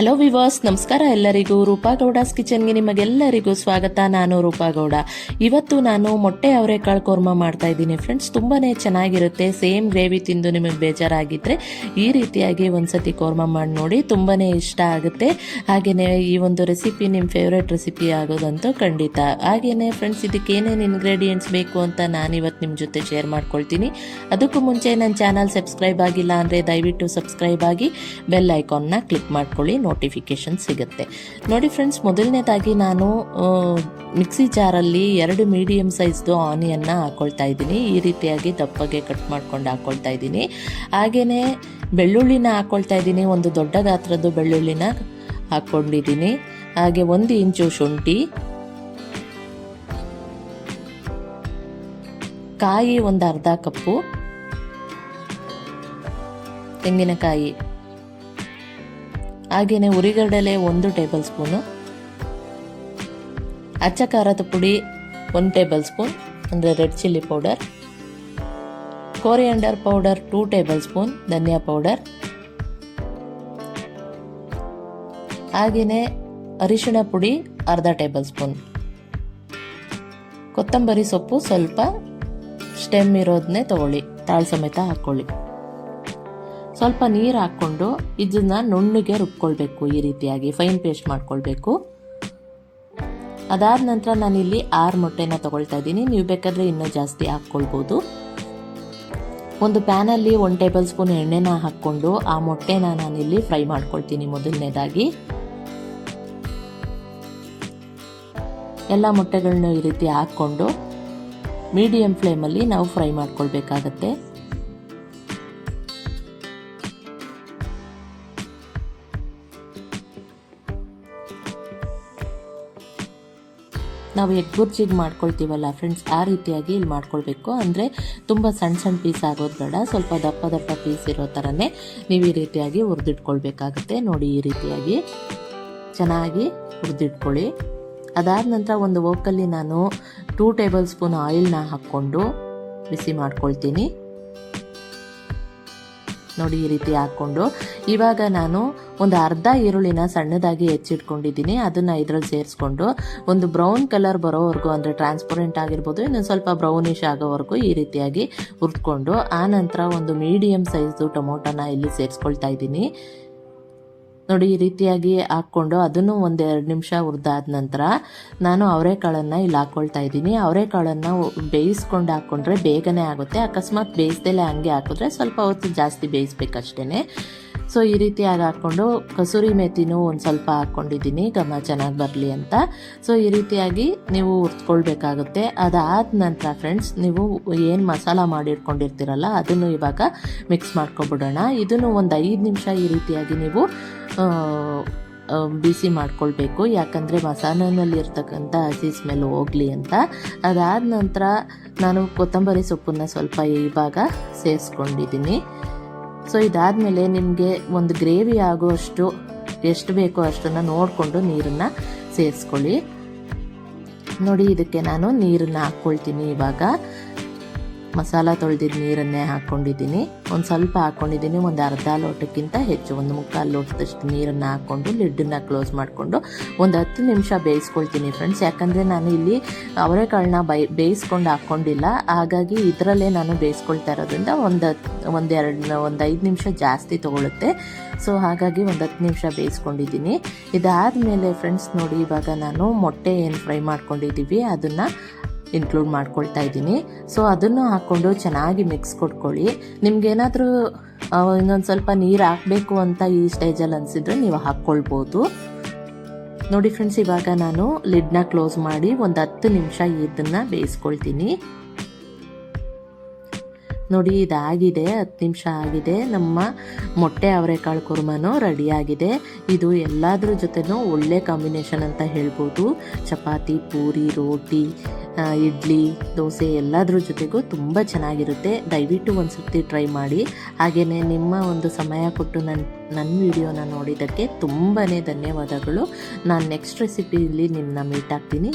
Hello viewers, ನಮಸ್ಕಾರ ಎಲ್ಲರಿಗೂ. ರೂಪಾಗೌಡಾಸ್ ಕಿಚನ್ಗೆ ನಿಮಗೆಲ್ಲರಿಗೂ ಸ್ವಾಗತ. ನಾನು ರೂಪಾಗೌಡ. ಇವತ್ತು ನಾನು ಮೊಟ್ಟೆ ಅವರೆಕಾಳು ಕೋರ್ಮ ಮಾಡ್ತಾ ಇದ್ದೀನಿ. ಫ್ರೆಂಡ್ಸ್ ತುಂಬಾ ಚೆನ್ನಾಗಿರುತ್ತೆ. ಸೇಮ್ ಗ್ರೇವಿ ತಿಂದು ನಿಮಗೆ ಬೇಜಾರಾಗಿದ್ರೆ ಈ ರೀತಿಯಾಗಿ ಒಂದ್ಸತಿ ಕೋರ್ಮ ಮಾಡಿ ನೋಡಿ ತುಂಬಾ ಇಷ್ಟ ಆಗುತ್ತೆ. ಹಾಗೆಯೇ ಈ ಒಂದು ರೆಸಿಪಿ ನಿಮ್ಮ ಫೇವ್ರೆಟ್ ರೆಸಿಪಿ ಆಗೋದಂತೂ ಖಂಡಿತ. ಹಾಗೆಯೇ ಫ್ರೆಂಡ್ಸ್, ಇದಕ್ಕೆ ಏನೇನು ಇಂಗ್ರೀಡಿಯೆಂಟ್ಸ್ ಬೇಕು ಅಂತ ನಾನು ಇವತ್ತು ನಿಮ್ಮ ಜೊತೆ ಶೇರ್ ಮಾಡ್ಕೊಳ್ತೀನಿ. ಅದಕ್ಕೂ ಮುಂಚೆ ನನ್ನ ಚಾನಲ್ ಸಬ್ಸ್ಕ್ರೈಬ್ ಆಗಿಲ್ಲ ಅಂದರೆ ದಯವಿಟ್ಟು ಸಬ್ಸ್ಕ್ರೈಬ್ ಆಗಿ ಬೆಲ್ ಐಕಾನ್ನ ಕ್ಲಿಕ್ ಮಾಡ್ಕೊಳ್ಳಿ. ನೋಟಿಫಿಕೇಶನ್ ಸಿಗುತ್ತೆ. ನೋಡಿ ಫ್ರೆಂಡ್ಸ್ ಮೊದಲನೇದಾಗಿ ನಾನು ಮಿಕ್ಸಿ ಜಾರಲ್ಲಿ ಎರಡು ಮೀಡಿಯಮ್ ಸೈಜ್ದು ಆನಿಯನ್ನ ಹಾಕೊಳ್ತಾ ಇದ್ದೀನಿ. ಈ ರೀತಿಯಾಗಿ ದಪ್ಪಗೆ ಕಟ್ ಮಾಡ್ಕೊಂಡು ಹಾಕೊಳ್ತಾ ಇದ್ದೀನಿ. ಹಾಗೆಯೇ ಬೆಳ್ಳುಳ್ಳಿನ ಹಾಕ್ಕೊಳ್ತಾ ಇದ್ದೀನಿ. ಒಂದು ದೊಡ್ಡ ಗಾತ್ರದ್ದು ಬೆಳ್ಳುಳ್ಳಿನ ಹಾಕ್ಕೊಂಡಿದ್ದೀನಿ ಹಾಗೆ ಒಂದು ಇಂಚು ಶುಂಠಿ, ಕಾಯಿ ಒಂದು ಅರ್ಧ ಕಪ್ಪು, ತೆಂಗಿನಕಾಯಿ ಹಾಗೆಯೇ ಉರಿಗಡಲೆ ಒಂದು ಟೇಬಲ್ ಸ್ಪೂನು. ಅಚ್ಚ ಖಾರದ ಪುಡಿ ಒಂದು ಟೇಬಲ್ ಸ್ಪೂನ್, ಅಂದರೆ red chilli powder. Coriander powder two tablespoon, ಧನಿಯಾ ಪೌಡರ್. ಹಾಗೆಯೇ ಅರಿಶಿಣ ಪುಡಿ ಅರ್ಧ ಟೇಬಲ್ ಸ್ಪೂನ್. ಕೊತ್ತಂಬರಿ ಸೊಪ್ಪು ಸ್ವಲ್ಪ ಸ್ಟೆಮ್ ಇರೋದನ್ನೇ ತಗೊಳ್ಳಿ, ತಾಳ್ ಸಮೇತ ಹಾಕ್ಕೊಳ್ಳಿ. ಸ್ವಲ್ಪ ನೀರು ಹಾಕ್ಕೊಂಡು ಇದನ್ನ ನುಣ್ಣಗೆ ರುಬ್ಕೊಳ್ಬೇಕು ಈ ರೀತಿಯಾಗಿ ಫೈನ್ ಪೇಸ್ಟ್ ಮಾಡ್ಕೊಳ್ಬೇಕು. ಅದಾದ ನಂತರ ನಾನಿಲ್ಲಿ ಆರು ಮೊಟ್ಟೆನ ತಗೊಳ್ತಾ ಇದ್ದೀನಿ. ನೀವು ಬೇಕಾದರೆ ಇನ್ನೂ ಜಾಸ್ತಿ ಹಾಕ್ಕೊಳ್ಬೋದು. ಒಂದು ಪ್ಯಾನಲ್ಲಿ ಒನ್ ಟೇಬಲ್ ಸ್ಪೂನ್ ಎಣ್ಣೆನ ಹಾಕ್ಕೊಂಡು ಆ ಮೊಟ್ಟೆನ ನಾನಿಲ್ಲಿ ಫ್ರೈ ಮಾಡ್ಕೊಳ್ತೀನಿ ಮೊದಲನೇದಾಗಿ. ಎಲ್ಲ ಮೊಟ್ಟೆಗಳನ್ನ ಈ ರೀತಿ ಹಾಕ್ಕೊಂಡು ಮೀಡಿಯಂ ಫ್ಲೇಮಲ್ಲಿ ನಾವು ಫ್ರೈ ಮಾಡ್ಕೊಳ್ಬೇಕಾಗತ್ತೆ. ನಾವು ಎಗ್ ಬುರ್ಜಿಗೆ ಮಾಡ್ಕೊಳ್ತೀವಲ್ಲ ಫ್ರೆಂಡ್ಸ್ ಆ ರೀತಿಯಾಗಿ ಇಲ್ಲಿ ಮಾಡ್ಕೊಳ್ಬೇಕು. ಅಂದರೆ ತುಂಬ ಸಣ್ಣ ಸಣ್ಣ ಪೀಸ್ ಆಗೋದು ಬೇಡ, ಸ್ವಲ್ಪ ದಪ್ಪ ದಪ್ಪ ಪೀಸ್ ಇರೋ ಥರನೇ ನೀವು ಈ ರೀತಿಯಾಗಿ ಹುರಿದಿಟ್ಕೊಳ್ಬೇಕಾಗುತ್ತೆ. ನೋಡಿ ಈ ರೀತಿಯಾಗಿ ಚೆನ್ನಾಗಿ ಹುರಿದಿಟ್ಕೊಳ್ಳಿ. ಅದಾದ ನಂತರ ಒಂದು ವೋಕಲ್ಲಿ ನಾನು ಟೂ ಟೇಬಲ್ ಸ್ಪೂನ್ ಆಯಿಲ್ನ ಹಾಕ್ಕೊಂಡು ಬಿಸಿ ಮಾಡ್ಕೊಳ್ತೀನಿ. ನೋಡಿ ಈ ರೀತಿ ಹಾಕ್ಕೊಂಡು. ಇವಾಗ ನಾನು ಒಂದು ಅರ್ಧ ಈರುಳ್ಳಿನ ಸಣ್ಣದಾಗಿ ಹೆಚ್ಚಿಟ್ಕೊಂಡಿದ್ದೀನಿ. ಅದನ್ನು ಇದ್ರಲ್ಲಿ ಸೇರಿಸ್ಕೊಂಡು ಒಂದು ಬ್ರೌನ್ ಕಲರ್ ಬರೋವರೆಗೂ, ಅಂದರೆ ಟ್ರಾನ್ಸ್ಪರೆಂಟ್ ಆಗಿರ್ಬೋದು, ಇನ್ನೊಂದು ಸ್ವಲ್ಪ ಬ್ರೌನಿಶ್ ಆಗೋವರೆಗೂ ಈ ರೀತಿಯಾಗಿ ಹುರ್ಕೊಂಡು ಆ ನಂತರ ಒಂದು ಮೀಡಿಯಮ್ ಸೈಜ್ದು ಟೊಮೊಟೊನ ಇಲ್ಲಿ ಸೇರಿಸ್ಕೊಳ್ತಾ ಇದ್ದೀನಿ. ನೋಡಿ, ಈ ರೀತಿಯಾಗಿ ಹಾಕ್ಕೊಂಡು ಅದನ್ನು ಒಂದೆರಡು ನಿಮಿಷ ಹುರಿದಾದ ನಂತರ ನಾನು ಅವರೆಕಾಳನ್ನು ಇಲ್ಲಿ ಹಾಕ್ಕೊಳ್ತಾ ಇದ್ದೀನಿ. ಅವರೆಕಾಳನ್ನು ಬೇಯಿಸ್ಕೊಂಡು ಹಾಕ್ಕೊಂಡ್ರೆ ಬೇಗನೆ ಆಗುತ್ತೆ. ಅಕಸ್ಮಾತ್ ಬೇಯಿಸ್ದೆಲ್ಲ ಹಂಗೆ ಹಾಕಿದ್ರೆ ಸ್ವಲ್ಪ ಹೊತ್ತು ಜಾಸ್ತಿ ಬೇಯಿಸ್ಬೇಕಷ್ಟೇ ಸೊ ಈ ರೀತಿಯಾಗಿ ಹಾಕ್ಕೊಂಡು ಕಸೂರಿ ಮೇಥಿನೂ ಒಂದು ಸ್ವಲ್ಪ ಹಾಕ್ಕೊಂಡಿದ್ದೀನಿ. ಘಮ ಚೆನ್ನಾಗಿ ಬರಲಿ ಅಂತ. ಸೊ ಈ ರೀತಿಯಾಗಿ ನೀವು ಹುರ್ಕೊಳ್ಬೇಕಾಗುತ್ತೆ ಅದಾದ ನಂತರ ಫ್ರೆಂಡ್ಸ್ ನೀವು ಏನು ಮಸಾಲ ಮಾಡಿಟ್ಕೊಂಡಿರ್ತೀರಲ್ಲ, ಅದನ್ನು ಇವಾಗ ಮಿಕ್ಸ್ ಮಾಡ್ಕೊಬಿಡೋಣ. ಇದನ್ನು ಒಂದು ಐದು ನಿಮಿಷ ಈ ರೀತಿಯಾಗಿ ನೀವು ಬಿಸಿ ಮಾಡ್ಕೊಳ್ಬೇಕು. ಯಾಕಂದರೆ ಮಸಾಲನಲ್ಲಿ ಇರ್ತಕ್ಕಂಥ ಹಸಿ ಸ್ಮೆಲ್ ಹೋಗಲಿ ಅಂತ. ಅದಾದ ನಂತರ ನಾನು ಕೊತ್ತಂಬರಿ ಸೊಪ್ಪನ್ನು ಸ್ವಲ್ಪ ಇವಾಗ ಸೇರಿಸ್ಕೊಂಡಿದ್ದೀನಿ. ಸೊ ಇದಾದಮೇಲೆ ನಿಮಗೆ ಒಂದು ಗ್ರೇವಿ ಆಗುವಷ್ಟು ಎಷ್ಟು ಬೇಕೋ ಅಷ್ಟನ್ನು ನೋಡಿಕೊಂಡು ನೀರನ್ನು ಸೇರಿಸ್ಕೊಳ್ಳಿ. ನೋಡಿ, ಇದಕ್ಕೆ ನಾನು ನೀರನ್ನು ಹಾಕ್ಕೊಳ್ತೀನಿ ಇವಾಗ. ಮಸಾಲ ತೊಳೆದಿದ್ದ ನೀರನ್ನೇ ಹಾಕ್ಕೊಂಡಿದ್ದೀನಿ ಒಂದು ಸ್ವಲ್ಪ ಹಾಕ್ಕೊಂಡಿದ್ದೀನಿ ಒಂದು ಅರ್ಧ ಲೋಟಕ್ಕಿಂತ ಹೆಚ್ಚು, ಒಂದು ಮುಕ್ಕಾಲು ಲೋಟದಷ್ಟು ನೀರನ್ನು ಹಾಕ್ಕೊಂಡು ಲಿಡ್ಡನ್ನು ಕ್ಲೋಸ್ ಮಾಡಿಕೊಂಡು ಒಂದು ಹತ್ತು ನಿಮಿಷ ಬೇಯಿಸ್ಕೊಳ್ತೀನಿ ಫ್ರೆಂಡ್ಸ್. ಯಾಕಂದರೆ ನಾನು ಇಲ್ಲಿ ಅವರೆಕಾಳನ್ನ ಬೈ, ಬೇಯಿಸ್ಕೊಂಡು ಹಾಕ್ಕೊಂಡಿಲ್ಲ ಹಾಗಾಗಿ ಇದರಲ್ಲೇ ನಾನು ಬೇಯಿಸ್ಕೊಳ್ತಾ ಇರೋದ್ರಿಂದ ಒಂದು ಒಂದೆರಡು ಒಂದು ಐದು ನಿಮಿಷ ಜಾಸ್ತಿ ತೊಗೊಳುತ್ತೆ. ಸೊ, ಹಾಗಾಗಿ ಒಂದು ಹತ್ತು ನಿಮಿಷ ಬೇಯಿಸ್ಕೊಂಡಿದ್ದೀನಿ. ಇದಾದ ಮೇಲೆ ಫ್ರೆಂಡ್ಸ್ ನೋಡಿ, ಇವಾಗ ನಾನು ಮೊಟ್ಟೆ ಏನು ಫ್ರೈ ಮಾಡ್ಕೊಂಡಿದ್ದೀವಿ ಅದನ್ನು ಇನ್ಕ್ಲೂಡ್ ಮಾಡ್ಕೊಳ್ತಾ ಇದ್ದೀನಿ. ಸೊ ಅದನ್ನು ಹಾಕ್ಕೊಂಡು ಚೆನ್ನಾಗಿ ಮಿಕ್ಸ್ ಕೊಟ್ಕೊಳ್ಳಿ. ನಿಮ್ಗೇನಾದರೂ ಇನ್ನೊಂದು ಸ್ವಲ್ಪ ನೀರು ಹಾಕಬೇಕು ಅಂತ ಈ ಸ್ಟೇಜಲ್ಲಿ ಅನಿಸಿದ್ರೆ ನೀವು ಹಾಕ್ಕೊಳ್ಬೋದು. ನೋಡಿ ಫ್ರೆಂಡ್ಸ್ ಇವಾಗ ನಾನು ಲಿಡ್ನ ಕ್ಲೋಸ್ ಮಾಡಿ ಒಂದು ಹತ್ತು ನಿಮಿಷ ಇದನ್ನು ಬೇಯಿಸ್ಕೊಳ್ತೀನಿ. ನೋಡಿ, ಇದಾಗಿದೆ, ಹತ್ತು ನಿಮಿಷ ಆಗಿದೆ. ನಮ್ಮ ಮೊಟ್ಟೆ ಅವರೆಕಾಳು ಕುರ್ಮನೂ ರೆಡಿಯಾಗಿದೆ ಇದು ಎಲ್ಲದ್ರ ಜೊತೆನೂ ಒಳ್ಳೆ ಕಾಂಬಿನೇಷನ್ ಅಂತ ಹೇಳ್ಬೋದು. ಚಪಾತಿ, ಪೂರಿ, ರೋಟಿ ಇಡ್ಲಿ, ದೋಸೆ ಎಲ್ಲದ್ರ ಜೊತೆಗೂ ತುಂಬ ಚೆನ್ನಾಗಿರುತ್ತೆ. ದಯವಿಟ್ಟು ಒಂದು ಸರ್ತಿ ಟ್ರೈ ಮಾಡಿ. ಹಾಗೆಯೇ ನಿಮ್ಮ ಒಂದು ಸಮಯ ಕೊಟ್ಟು ನನ್ನ ನನ್ನ ವಿಡಿಯೋನ ನೋಡಿದ್ದಕ್ಕೆ ತುಂಬಾ ಧನ್ಯವಾದಗಳು. ನಾನು ನೆಕ್ಸ್ಟ್ ರೆಸಿಪಿಯಲ್ಲಿ ನಿಮ್ಮನ್ನ ಮೀಟ್ ಆಗ್ತೀನಿ.